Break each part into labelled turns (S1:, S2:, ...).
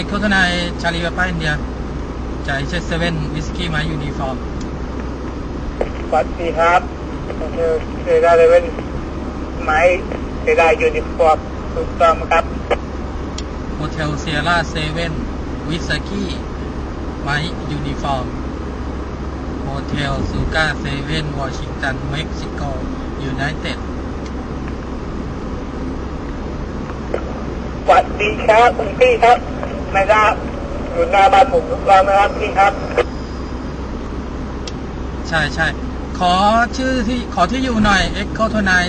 S1: อ็กโคทนายชาลีปาป้าอินเดียจ่ายเชสเซเว่นวิสกี้มายูนิฟอร์ม
S2: สวัสดีครับผมคือเซดาเลเวนไม้เซดายูนิฟอร์มถูกต้องครับ
S1: โฮเทลเซียร่าเซเว่นวิสกี้ไมยูนิฟอร์มโฮเทลซูกาเซเว่นวอชิงตันเม็กซิโกยูไนเต็ด
S2: สวัสดีครับคุณพี่ครับ ไม่ทราบอยู่หน้าบ้านผมถูกต้องนะครับพี่ครับ
S1: ใช่ใช่ขอชื่อที่ขอที่อยู่หน่อยเอ็กโคทนาย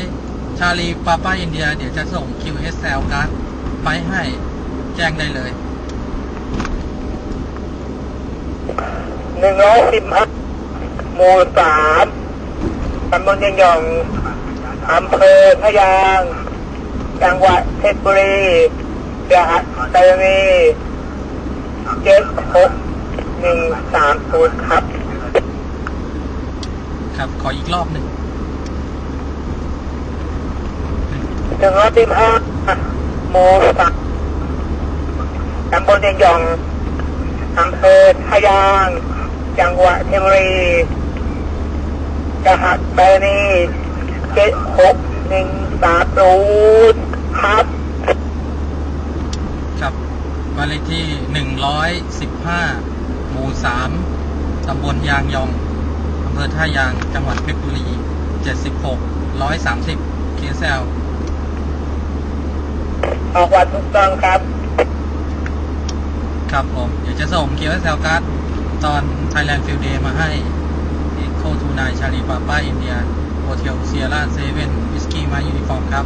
S1: ชาลีปาป้าอินเดีย เดี๋ยวจะส่ง QSL การ์ดไปให้แจ้งได้เลย
S2: หนึ่งร้อยสิบห้าหมู่สามตำบลยังยองอำเภอพะยาง จังหวัดเพชรบุรีรหัสไปรษณีย์ เจ็ดหกหนึ่งสามศูนย์ครับ
S1: ครับ ขออีกรอบหนึ่ง
S2: หนึ่งร้อยสิบห้าหมู่สามตำบลยังยองอำเภอพะยาง จังหวัดเพชรบุรีรหัสไปรษณีย์เจ็ดหกหนึ่งสามศูนย์ครับ
S1: ครับ บ้านเลขที่ 115 หมู่ 3 ตำบลยางยองอำเภอท่ายาง จังหวัดเพชรบุรี 76 130 KSL
S2: ออกวันถูกต้องครับ
S1: ครับผม เดี๋ยวจะส่ง KSL การ์ดตอน Thailand Field Day มาให้ Echo 29 Charlie Papa India Hotel Sierra 7 Whiskey มายูนิฟอร์มครับ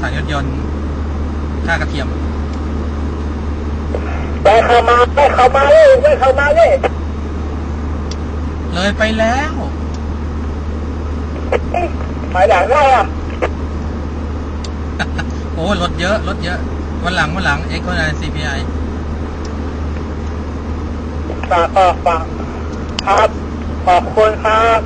S1: สายรถยนต์ท่ากระเทียม
S2: ไปเข้ามาไปเข้ามาเลยไปเข้ามาเลย
S1: เลยไปแล้ว
S2: เอ๊ะถอยหลังได้อะ
S1: โอ้รถเยอะรถเยอะ วันหลังวันหลัง Echo 9 CPI
S2: ฝากฝากฝากครับ ขอบคุณครับ